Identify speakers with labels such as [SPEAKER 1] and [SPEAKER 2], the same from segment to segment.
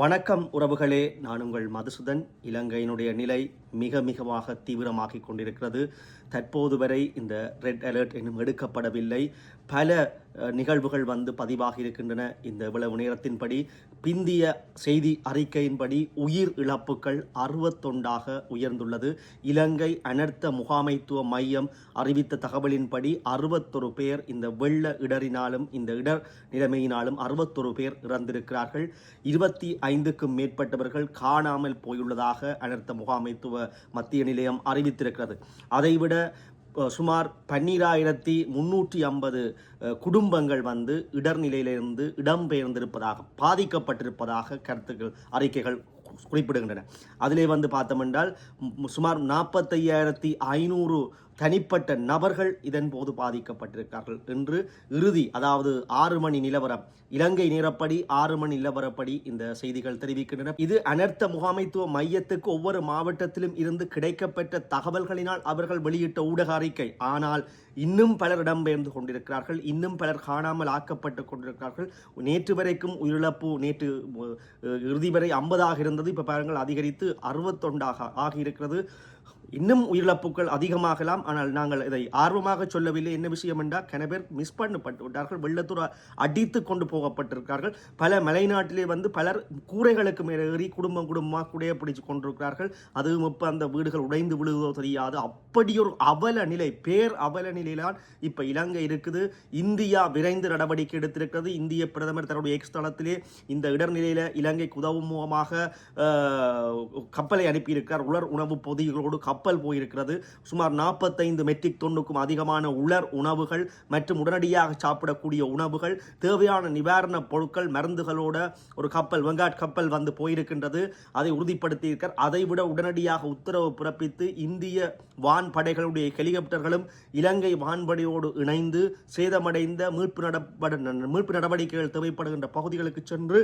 [SPEAKER 1] வணக்கம் உறவுகளே. நான் உங்கள் மதுசூதன். இலங்கையினுடைய நிலை மிக மிகமாக தீவிரமாகிக் கொண்டிருக்கிறது. தற்போது வரை இந்த ரெட் அலர்ட் இன்னும் எடுக்கப்படவில்லை. பல நிகழ்வுகள் வந்து பதிவாக இருக்கின்றன. இந்த இவ்வளவு நேரத்தின்படி பிந்திய செய்தி அறிக்கையின்படி உயிர் இழப்புகள் அறுபத்தொண்டாக உயர்ந்துள்ளது. இலங்கை அனர்த்த முகாமைத்துவ மையம் அறிவித்த தகவலின்படி அறுபத்தொரு பேர் இந்த வெள்ள இடரினாலும் இந்த இடர் நிலைமையினாலும் அறுபத்தொரு பேர் இறந்திருக்கிறார்கள். இருபத்தி ஐந்துக்கும் மேற்பட்டவர்கள் காணாமல் போயுள்ளதாக அனர்த்த முகாமைத்துவ மத்திய நிலையம் அறிவித்திருக்கிறது. அதைவிட சுமார் பன்னிராயிரத்தி முன்னூற்றி ஐம்பது குடும்பங்கள் வந்து இடர்நிலையிலிருந்து இடம்பெயர்ந்திருப்பதாக பாதிக்கப்பட்டிருப்பதாக கருத்துக்கள் அறிக்கைகள் குறிப்பிடுகின்றன. அதிலே வந்து பார்த்தோமென்றால் சுமார் நாற்பத்தையாயிரத்தி ஐநூறு தனிப்பட்ட நபர்கள் இதன் போது பாதிக்கப்பட்டிருக்கிறார்கள் என்று இறுதி அதாவது ஆறு மணி நிலவரம் இலங்கை நேரப்படி ஆறு மணி நிலவரப்படி இந்த செய்திகள் தெரிவிக்கின்றன. இது அனர்த்த முகாமைத்துவ மையத்துக்கு ஒவ்வொரு மாவட்டத்திலும் இருந்து கிடைக்கப்பெற்ற தகவல்களினால் அவர்கள் வெளியிட்ட ஊடக அறிக்கை. ஆனால் இன்னும் பலர் இடம்பெயர்ந்து கொண்டிருக்கிறார்கள் இன்னும் பலர் காணாமல் ஆக்கப்பட்டு கொண்டிருக்கிறார்கள். நேற்று வரைக்கும் உயிரிழப்பு நேற்று இறுதி வரை ஐம்பதாக இருந்தது. இப்போ பாருங்கள் அதிகரித்து அறுபத்தொண்டாக ஆகியிருக்கிறது. இன்னும் உயிரிழப்புகள் அதிகமாகலாம். ஆனால் நாங்கள் இதை ஆர்வமாக சொல்லவில்லை. என்ன விஷயம் என்றால் கன பேர் மிஸ் பண்ணப்பட்டு விட்டார்கள். வெள்ளத்தூர் அடித்து கொண்டு போகப்பட்டிருக்கிறார்கள். பல மலைநாட்டிலே வந்து பலர் கூரைகளுக்கு மேலே ஏறி குடும்பம் குடும்பமாக குடைய பிடிச்சு கொண்டிருக்கிறார்கள். அதுவும் இப்போ அந்த வீடுகள் உடைந்து விழுவதோ தெரியாது. அப்படி ஒரு அவல நிலை பேர் அவல நிலையிலான் இப்போ இலங்கை இருக்குது. இந்தியா விரைந்து நடவடிக்கை எடுத்திருக்கிறது. இந்திய பிரதமர் தன்னுடைய எக்ஸ் தளத்திலே இந்த இடர்நிலையில் இலங்கைக்கு உதவும் மூலமாக கப்பலை அனுப்பியிருக்கிறார். உலர் உணவு பொதிகளோடு கப் கப்பல் போயிருக்கிறது. சுமார் நாற்பத்தைந்து மெட்ரிக் தொன்னுக்கும் அதிகமான உலர் உணவுகள் மற்றும் உடனடியாக சாப்பிடக்கூடிய உணவுகள் தேவையான நிவாரணப் பொருட்கள் மருந்துகளோட ஒரு கப்பல் வெங்காட் கப்பல் வந்து போயிருக்கின்றது. அதை உறுதிப்படுத்தியிருக்கார். அதைவிட உடனடியாக உத்தரவு பிறப்பித்து இந்திய வான்படைகளுடைய ஹெலிகாப்டர்களும் இலங்கை வான்படையோடு இணைந்து சேதமடைந்த மீட்பு நடப்பட மீட்பு நடவடிக்கைகள் தேவைப்படுகின்ற பகுதிகளுக்கு சென்று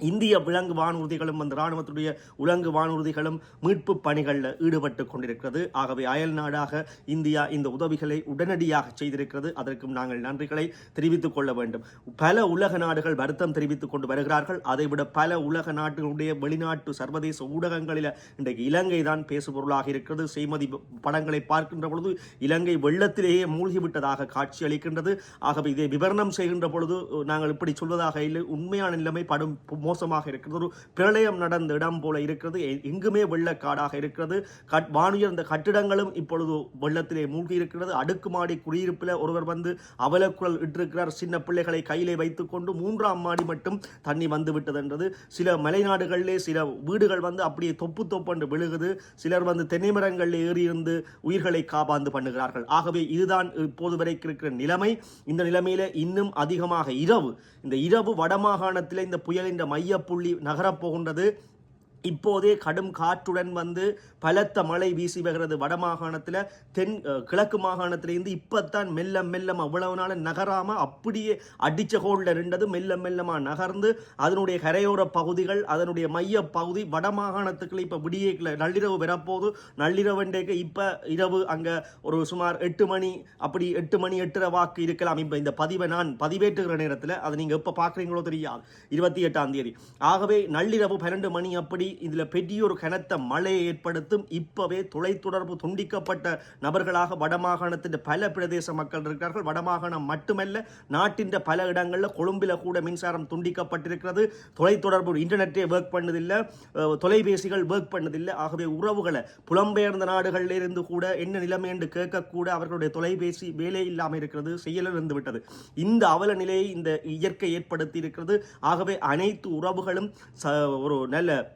[SPEAKER 1] இந்திய விலங்கு வானூர்திகளும் அந்த இராணுவத்துடைய உலங்கு வானூர்திகளும் மீட்பு பணிகளில் ஈடுபட்டு கொண்டிருக்கிறது. ஆகவே அயல் நாடாக இந்தியா இந்த உதவிகளை உடனடியாக செய்திருக்கிறது. அதற்கும் நாங்கள் நன்றிகளை தெரிவித்துக் கொள்ள வேண்டும். பல உலக நாடுகள் வருத்தம் தெரிவித்துக் கொண்டு வருகிறார்கள். அதைவிட பல உலக நாடுகளுடைய வெளிநாட்டு சர்வதேச ஊடகங்களில் இன்றைக்கு இலங்கை தான் பேசுபொருளாக இருக்கிறது. செய்மதி படங்களை பார்க்கின்ற பொழுது இலங்கை வெள்ளத்திலேயே மூழ்கிவிட்டதாக காட்சி அளிக்கின்றது. ஆகவே இதை விவரணம் செய்கின்ற பொழுது நாங்கள் இப்படி சொல்வதாக இல்லை. உண்மையான நிலைமை படும் மோசமாக இருக்கிறது. ஒரு பிரளயம் நடந்த இடம் போல இருக்கிறது. எங்குமே வெள்ளக்காடாக இருக்கிறது. கட் வானுயர்ந்த கட்டிடங்களும் இப்பொழுது வெள்ளத்திலே மூழ்கி இருக்கிறது. அடுக்குமாடி குடியிருப்பில் ஒருவர் வந்து அவலக்குரல் இட்டிருக்கிறார். சின்ன பிள்ளைகளை கையிலே வைத்துக்கொண்டு மூன்றாம் மாடி மட்டும் தண்ணி வந்து விட்டது என்றது. சில மலைநாடுகளிலே சில வீடுகள் வந்து அப்படியே தொப்பு தொப்பென்று விழுகுது. சிலர் வந்து தென்னை மரங்களில் ஏறி இருந்து உயிர்களை காப்பாந்து பண்ணுகிறார்கள். ஆகவே இதுதான் இப்போது வரைக்கும் இருக்கிற நிலைமை. இந்த நிலைமையில இன்னும் அதிகமாக இரவு இந்த இரவு வடமாகாணத்தில் இந்த புயலின் மையப்புள்ளி நகரப் போகின்றது. இப்போதே கடும் காற்றுடன் வந்து பலத்த மழை வீசி வருகிறது. வடமாகாணத்தில் தென் கிழக்கு மாகாணத்திலேருந்து இப்போத்தான் மெல்ல மெல்லமா அவ்வளவு நாள் நகராமல் அப்படியே அடிச்ச கோளில் இருந்தது மெல்ல மெல்லமாக நகர்ந்து அதனுடைய கரையோர பகுதிகள் அதனுடைய மைய பகுதி வடமாகாணத்துக்குள்ள இப்போ விடிய நள்ளிரவு வரப்போது நள்ளிரவுண்டேக்கு இப்போ இரவு அங்கே ஒரு சுமார் எட்டு மணி அப்படி எட்டு மணி எட்டரை வாக்கு இருக்கலாம். இப்போ இந்த பதிவை நான் பதிவேற்றுகிற நேரத்தில் அதை நீங்கள் எப்போ பார்க்குறீங்களோ தெரியாது. இருபத்தி எட்டாம் தேதி. ஆகவே நள்ளிரவு பன்னெண்டு மணி அப்படி இதில் பெரிய ஒரு கனத்த மழையை ஏற்படுத்தும் இப்போவே தொலைத்தொடர்பு துண்டிக்கப்பட்ட நபர்களாக வடமாகாணத்தின் பல பிரதேச மக்கள் இருக்கிறார்கள். வடமாகாணம் மட்டுமல்ல நாட்டின் பல இடங்களில் கொழும்பில் கூட மின்சாரம் துண்டிக்கப்பட்டிருக்கிறது. தொலைத்தொடர்பு இன்டர்நெட்டே ஒர்க் பண்ணதில்லை தொலைபேசிகள் ஒர்க் பண்ணதில்லை. ஆகவே உறவுகளை புலம்பெயர்ந்த நாடுகளில் இருந்து கூட என்ன நிலைமை என்று கேட்கக்கூட அவர்களுடைய தொலைபேசி வேலை இல்லாமல் இருக்கிறது செயலிழந்து விட்டது. இந்த அவல நிலையை இந்த இயற்கை ஏற்படுத்தி இருக்கிறது. ஆகவே அனைத்து உறவுகளும் ச- ஒரு நல்ல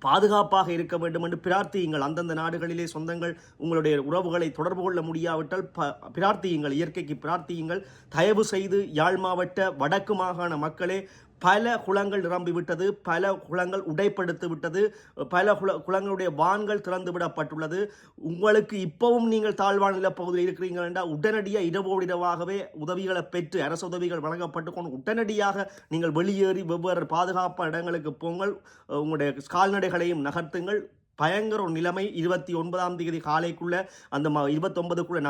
[SPEAKER 1] பாதுகாப்பாக இருக்க வேண்டும் என்று பிரார்த்தியுங்கள். அந்தந்த நாடுகளிலே சொந்தங்கள் உங்களுடைய உறவுகளை தொடர்பு கொள்ள முடியாவிட்டால் ப பிரார்த்தியுங்கள். இயற்கைக்கு பிரார்த்தியுங்கள். தயவு செய்து யாழ் மாவட்ட வடக்கு மாகாண மக்களே பல குளங்கள் நிரம்பிவிட்டது பல குளங்கள் உடைப்படுத்து விட்டது பல குள குளங்களுடைய வான்கள் திறந்து விடப்பட்டுள்ளது. உங்களுக்கு இப்பவும் நீங்கள் தாழ்வான நிலப்பகுதியில் இருக்கிறீர்கள் என்றால் உடனடியாக இரவோடு இரவாகவே உதவிகளை பெற்று அரசு உதவிகள் வழங்கப்பட்டு கொண்டு உடனடியாக நீங்கள் வெளியேறி வெவ்வேறு பாதுகாப்பான இடங்களுக்கு போங்கள். உங்களுடைய கால்நடைகளையும் நகர்த்துங்கள். பயங்கர ஒரு நிலைமை. இருபத்தி ஒன்பதாம் தேதி காலைக்குள்ள அந்த இருபத்தொன்பதுக்குள்ள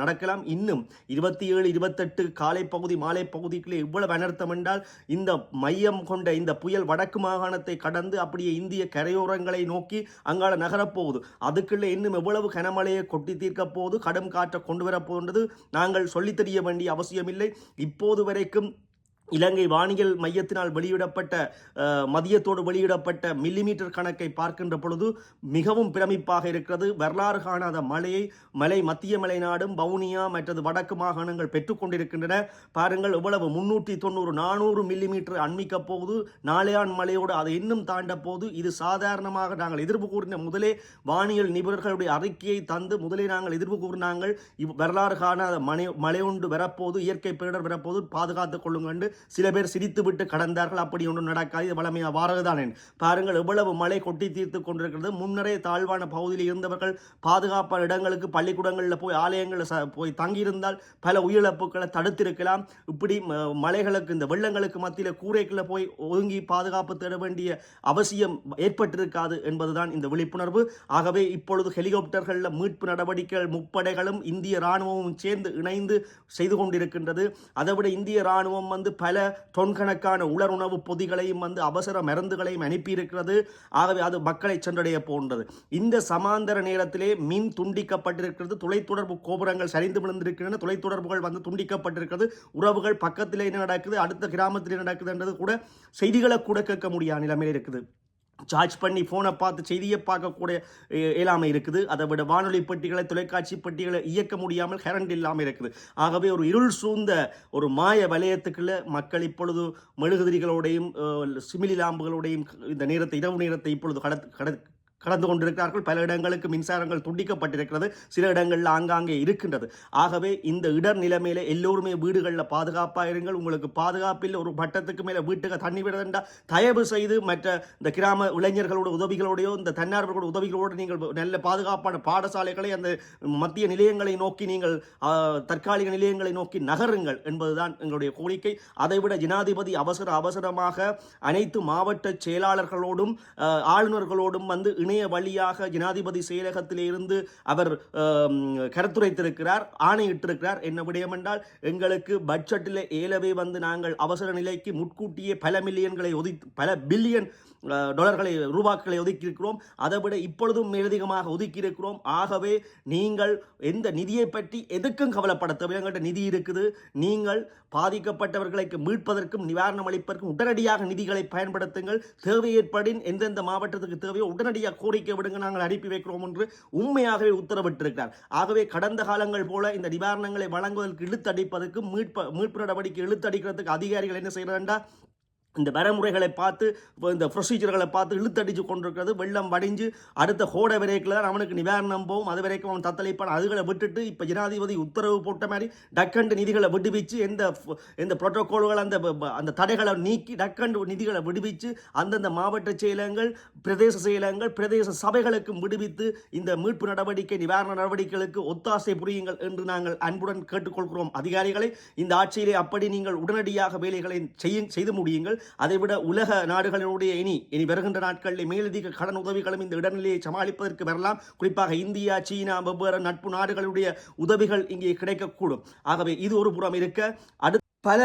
[SPEAKER 1] நடக்கலாம். இன்னும் இருபத்தி ஏழு இருபத்தெட்டு காலை பகுதி மாலை பகுதிக்குள்ளே இவ்வளவு அனர்த்தம் என்றால் இந்த மையம் கொண்ட இந்த புயல் வடக்கு மாகாணத்தை கடந்து அப்படியே இந்திய கரையோரங்களை நோக்கி அங்கால நகரப்போகுது அதுக்குள்ளே இன்னும் எவ்வளவு கனமழையை கொட்டி தீர்க்க போகுது கடும் காற்றை கொண்டு வரப்போன்றது நாங்கள் சொல்லித் தெரிய வேண்டிய அவசியமில்லை. இப்போது வரைக்கும் இலங்கை வானியல் மையத்தினால் வெளியிடப்பட்ட மதியத்தோடு வெளியிடப்பட்ட மில்லிமீட்டர் கணக்கை பார்க்கின்ற பொழுது மிகவும் பிரமிப்பாக இருக்கிறது. வரலாறு காணாத மழையை மலை மத்திய மலைநாடும் பவுனியா மற்றது வடக்கு மாகாணங்கள் பெற்றுக்கொண்டிருக்கின்றன பாருங்கள் இவ்வளவு முன்னூற்றி தொண்ணூறு நானூறு மில்லிமீட்டர் அண்மிக்க போகுது. நாளையான் மலையோடு அதை இன்னும் தாண்ட போது இது சாதாரணமாக நாங்கள் எதிர்ப்பு கூறின முதலே வானியல் நிபுணர்களுடைய அறிக்கையை தந்து முதலே நாங்கள் எதிர்ப்பு கூறினாங்கள். இவ் வரலாறு காணாத மழை மழை ஒன்று வரப்போது இயற்கை பேரிடர் வரப்போது பாதுகாத்துக் கொள்ளுங்கள் சில பேர் சிரித்துவிட்டு கடந்தார்கள். அப்படி ஒன்றும் நடக்காது. இது வளமையாக வாரதுதான். பாருங்கள் எவ்வளவு மழை கொட்டி தீர்த்து கொண்டிருக்கிறது. முன்னரே தாழ்வான பகுதியில் இருந்தவர்கள் பாதுகாப்பான இடங்களுக்கு பள்ளிக்கூடங்களில் போய் ஆலயங்களில் போய் தங்கியிருந்தால் பல உயிரிழப்புகளை தடுத்திருக்கலாம். இப்படி மலைகளுக்கு இந்த வெள்ளங்களுக்கு மத்தியில் கூரைக்குள்ளே போய் ஒதுங்கி பாதுகாப்பு தேட வேண்டிய அவசியம் ஏற்பட்டிருக்காது என்பதுதான் இந்த விழிப்புணர்வு. ஆகவே இப்பொழுது ஹெலிகாப்டர்களில் மீட்பு நடவடிக்கைகள் முப்படைகளும் இந்திய இராணுவமும் சேர்ந்து இணைந்து செய்து கொண்டிருக்கின்றது. அதைவிட இந்திய இராணுவம் வந்து பல தொன்கணக்கான உலருணவு பொதிகளையும் வந்து அவசர மருந்துகளையும் அனுப்பியிருக்கிறது. ஆகவே அது மக்களை சென்றடைய போன்றது. இந்த சமாந்தர நேரத்திலே மின் துண்டிக்கப்பட்டிருக்கிறது. தொலைத்தொடர்பு கோபுரங்கள் சரிந்து விழுந்திருக்கின்றன. தொலைத்தொடர்புகள் வந்து துண்டிக்கப்பட்டிருக்கிறது. உறவுகள் பக்கத்தில் என்ன நடக்குது? அடுத்த கிராமத்தில் நடக்குதுன்றது கூட செய்திகளை கூட கேட்க முடியாத நிலைமையில் இருக்குது. சார்ஜ் பண்ணி ஃபோனை பார்த்து செய்தியை பார்க்கக்கூடிய இயலாமை இருக்குது. அதை விட வானொலி பெட்டிகளை தொலைக்காட்சி பெட்டிகளை இயக்க முடியாமல் கரண்ட் இல்லாமல் இருக்குது. ஆகவே ஒரு இருள் சூழ்ந்த ஒரு மாய வலயத்துக்குள்ள மக்கள் இப்பொழுது மெழுகுதிரிகளோடையும் சிமிலி லாம்புகளோடையும் இந்த நேரத்தை இரவு நேரத்தை இப்பொழுது கட கட கடந்து கொண்டிருக்கிறார்கள் பல இடங்களுக்கு மின்சாரங்கள் துண்டிக்கப்பட்டிருக்கிறது. சில இடங்களில் ஆங்காங்கே இருக்கின்றது. ஆகவே இந்த இடர் நிலைமையில எல்லோருமே வீடுகளில் பாதுகாப்பாக இருங்கள் உங்களுக்கு பாதுகாப்பில் ஒரு பட்டத்துக்கு மேலே வீட்டுக்கு தண்ணி விடுதண்டா தயவு செய்து மற்ற இந்த கிராம இளைஞர்களோட உதவிகளோடையோ இந்த தன்னார்வர்களோட உதவிகளோடு நீங்கள் நல்ல பாதுகாப்பான பாடசாலைகளை அந்த மத்திய நிலையங்களை நோக்கி நீங்கள் தற்காலிக நிலையங்களை நோக்கி நகருங்கள் என்பதுதான் எங்களுடைய கோரிக்கை. அதைவிட ஜனாதிபதி அவசர அவசரமாக அனைத்து மாவட்ட செயலாளர்களோடும் ஆளுநர்களோடும் வந்து இணைய வழியாக ஜனாதிபதி செயலகத்திலிருந்து அவர் கருத்துரைத்திருக்கிறார் ஆணையிட்டிருக்கிறார். என்ன விடயம் என்றால் எங்களுக்கு பட்ஜெட்டில் ஏலவே வந்து நாங்கள் அவசர நிலைக்கு முன்கூட்டியே பல மில்லியன்களை ஒதி பல பில்லியன் டாலர்களை ரூபாக்களை ஒதுக்கியிருக்கிறோம். அதை விட இப்பொழுதும் மேலதிகமாக ஒதுக்கியிருக்கிறோம். ஆகவே நீங்கள் எந்த நிதியை பற்றி எதுக்கும் கவலைப்பட தேவையான நிதி இருக்குது. நீங்கள் பாதிக்கப்பட்டவர்களுக்கு மீட்பதற்கும் நிவாரணம் அளிப்பதற்கும் உடனடியாக நிதிகளை பயன்படுத்துங்கள். தேவை ஏற்படின் எந்தெந்த மாவட்டத்துக்கு தேவையோ உடனடியாக கோரிக்கை விடுங்க நாங்கள் அனுப்பி வைக்கிறோம் என்று உண்மையாகவே உத்தரவிட்டிருக்கிறார். ஆகவே கடந்த காலங்கள் போல இந்த நிவாரணங்களை வழங்குவதற்கு இழுத்தடிப்பதற்கு மீட்ப மீட்பு நடவடிக்கை இழுத்தடிக்கிறதுக்கு அதிகாரிகள் என்ன செய்கிறாண்டா இந்த வரைமுறைகளை பார்த்து இந்த ப்ரொசீஜர்களை பார்த்து இழுத்தடிச்சு கொண்டிருக்கிறது. வெள்ளம் வடிஞ்சு அடுத்த கோட வரைக்கில் தான் அவனுக்கு நிவாரணம் போகும். அது வரைக்கும் அவன் தத்தளிப்பான். அதுகளை விட்டுட்டு இப்போ ஜனாதிபதி உத்தரவு போட்ட மாதிரி டக்கண்டு நிதிகளை விடுவிச்சு எந்த எந்த புரோட்டோகால்கள் அந்த அந்த தடைகளை நீக்கி டக்கண்டு நிதிகளை விடுவிச்சு அந்தந்த மாவட்ட செயலகங்கள் பிரதேச செயலகங்கள் பிரதேச சபைகளுக்கும் விடுவித்து இந்த மீட்பு நடவடிக்கை நிவாரண நடவடிக்கைகளுக்கு ஒத்தாசை புரியுங்கள் என்று நாங்கள் அன்புடன் கேட்டுக்கொள்கிறோம். அதிகாரிகளை இந்த ஆட்சியிலே அப்படி நீங்கள் உடனடியாக வேலைகளை செய்ய செய்து முடியுங்கள். அதைவிட உலக நாடுகளினுடைய இனி இனி வருகின்ற நாட்களில் மேலதிக கடன் உதவிகளும் இந்த இடநிலையை சமாளிப்பதற்கு வரலாம். குறிப்பாக இந்தியா சீனா வெவ்வேறு நட்பு நாடுகளுடைய உதவிகள் இங்கே கிடைக்கக்கூடும். ஆகவே இது ஒரு புறம் இருக்க. அடுத்த பல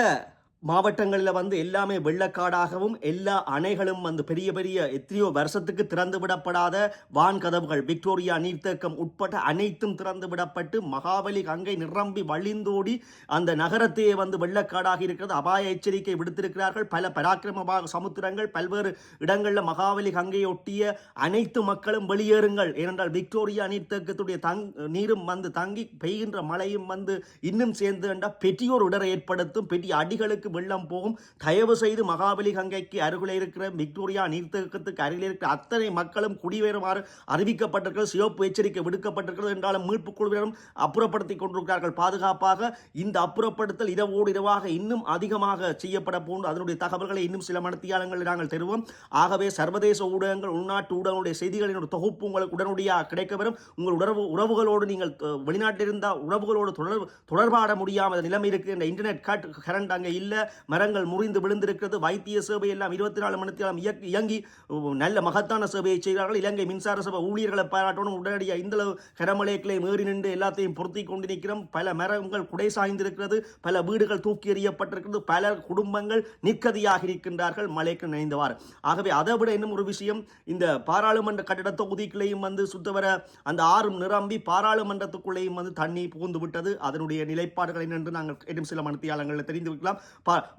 [SPEAKER 1] மாவட்டங்களில் வந்து எல்லாமே வெள்ளக்காடாகவும் எல்லா அணைகளும் வந்து பெரிய பெரிய எத்தனையோ வருஷத்துக்கு திறந்து விடப்படாத வான்கதவுகள் விக்டோரியா நீர்த்தேக்கம் உட்பட அனைத்தும் திறந்து விடப்பட்டு மகாபலி கங்கை நிரம்பி வழிந்தோடி அந்த நகரத்தையே வந்து வெள்ளக்காடாக இருக்கிறது. அபாய எச்சரிக்கை விடுத்திருக்கிறார்கள். பல பராக்கிரமமாக சமுத்திரங்கள் பல்வேறு இடங்களில் மகாபலி கங்கையை ஒட்டிய அனைத்து மக்களும் வெளியேறுங்கள். ஏனென்றால் விக்டோரியா நீர்த்தேக்கத்துடைய தங் நீரும் வந்து தங்கி பெய்கின்ற மழையும் வந்து இன்னும் சேர்ந்து என்றால் பெரியோர் இடரை ஏற்படுத்தும். பெரிய அடிகளுக்கு வெள்ளம் போகும். தயவு செய்து மகாபலி கங்கைக்கு அருகில் இருக்கிற விக்டோரியா நீர்த்தேக்கத்துக்கு அருகில் இருக்கிற அத்தனை மக்களும் குடியேறுமாறு அறிவிக்கப்பட்டிருக்கிறது. சிவப்பு எச்சரிக்கை விடுக்கப்பட்டிருக்கிறது என்றாலும் மீட்புக் குழுவினரும் அப்புறப்படுத்தி கொண்டிருக்கிறார்கள். பாதுகாப்பாக இந்த அப்புறப்படுத்தல் இரவோடு இரவாக இன்னும் அதிகமாக செய்யப்பட போன்று அதனுடைய தகவல்களை இன்னும் சில மனத்தியாளங்களில் நாங்கள் தருவோம். ஆகவே சர்வதேச ஊடகங்கள் உள்நாட்டு ஊடகங்களுடைய செய்திகளின் தொகுப்பு உங்களுக்கு உடனடியாக கிடைக்க வரும் உங்கள் உறவு உறவுகளோடு நீங்கள் வெளிநாட்டில் இருந்தால் உறவுகளோடு தொடர் தொடர்பாட முடியாமல் நிலைமை இருக்கு இந்த இன்டர்நெட் கட் கரண்ட் அங்கே இல்லை. மரங்கள் முறிந்து விழுந்திருக்கிறது. வைத்திய சேவை எல்லாம் இருபத்தி நாலு மணி நேரம் இயக்கி- இயங்கி நல்ல மகத்தான சேவையை செய்கிறார்கள். இலங்கை மின்சார சபை ஊழியர்களை பாராட்டணும். உடனடியாக இந்த அளவு கரமலைகளை மேறி நின்று எல்லாத்தையும் பொருத்தி கொண்டு நிற்கிறோம் பல மரங்கள் குடை சாய்ந்திருக்கிறது. பல வீடுகள் தூக்கி எறியப்பட்டிருக்கிறது. பல குடும்பங்கள் நிற்கதியாக இருக்கின்றார்கள். மலைக்கு நினைந்தவாறு. ஆகவே அதை விட இன்னும் ஒரு விஷயம் இந்த பாராளுமன்ற கட்டிட தொகுதிக்குள்ளேயும் வந்து சுத்தவர அந்த ஆறும் நிரம்பி பாராளுமன்றத்துக்குள்ளேயும் வந்து தண்ணி புகுந்து விட்டது. அதனுடைய நிலைப்பாடுகள் என்னென்று நாங்கள் இன்னும் சில மனத்தியாளங்களில் தெரிந்து வைக்கலாம்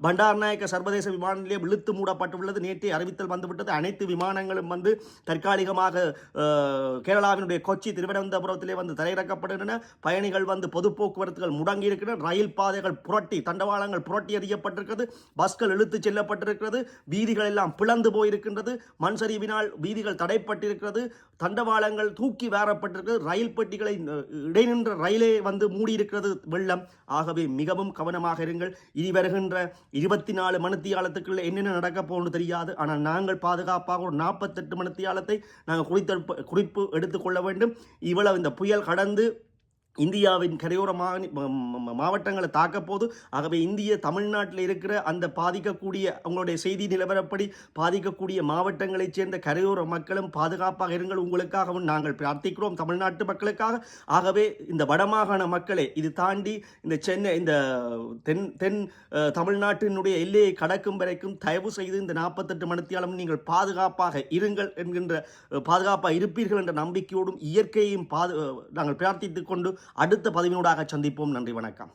[SPEAKER 1] பண்டாரநாயக்க சர்வதேச விமான நிலையம் இழுத்து மூடப்பட்டுள்ளது. நேற்றே அறிவித்தல் வந்துவிட்டது. அனைத்து விமானங்களும் வந்து தற்காலிகமாக கேரளாவினுடைய கொச்சி திருவனந்தபுரத்திலே வந்து தரையிறக்கப்படுகின்றன. பயணிகள் வந்து பொது போக்குவரத்துகள் முடங்கி இருக்கின்றன ரயில் பாதைகள் புரட்டி தண்டவாளங்கள் புரட்டி எறியப்பட்டிருக்கிறது. பஸ்கள் இழுத்துச் செல்லப்பட்டிருக்கிறது. வீதிகள் எல்லாம் பிளந்து போயிருக்கின்றது. மண் சரிவினால் வீதிகள் தடைப்பட்டிருக்கிறது. தண்டவாளங்கள் தூக்கி வேறப்பட்டிருக்கிறது ரயில் பெட்டிகளை இடைநின்ற ரயிலே வந்து மூடியிருக்கிறது வெள்ளம். ஆகவே மிகவும் கவனமாக இருங்கள். இனி வருகின்ற இருபத்தி நாலு மணித்தியாலத்துக்குள்ள என்னென்ன நடக்க போகணும்னு தெரியாது. ஆனால் நாங்கள் பாதுகாப்பாக ஒரு நாற்பத்தெட்டு மணித்தியாலத்தை நாங்கள் குறித்த குறிப்பு எடுத்துக்கொள்ள வேண்டும். இவ்வளவு இந்த புயல் கடந்து இந்தியாவின் கரையோர ம- ம- மாவட்டங்களை தாக்க போது ஆகவே இந்திய தமிழ்நாட்டில் இருக்கிற அந்த பாதிக்கக்கூடிய அவங்களுடைய செய்தி நிலவரப்படி பாதிக்கக்கூடிய மாவட்டங்களைச் சேர்ந்த கரையோர மக்களும் பாதுகாப்பாக இருங்கள் உங்களுக்காகவும் நாங்கள் பிரார்த்திக்கிறோம் தமிழ்நாட்டு மக்களுக்காக. ஆகவே இந்த வடமாகாண மக்களே இது தாண்டி இந்த சென்னை இந்த தென் தென் தமிழ்நாட்டினுடைய எல்லையை கடக்கும் வரைக்கும் தயவு செய்து இந்த நாற்பத்தெட்டு மணித்தியாலும் நீங்கள் பாதுகாப்பாக இருங்கள் என்கின்ற பாதுகாப்பாக இருப்பீர்கள் என்ற நம்பிக்கையோடும் இயற்கையையும் பாது நாங்கள் பிரார்த்தித்துக் கொண்டு அடுத்த பதிவினூடாக சந்திப்போம். நன்றி வணக்கம்.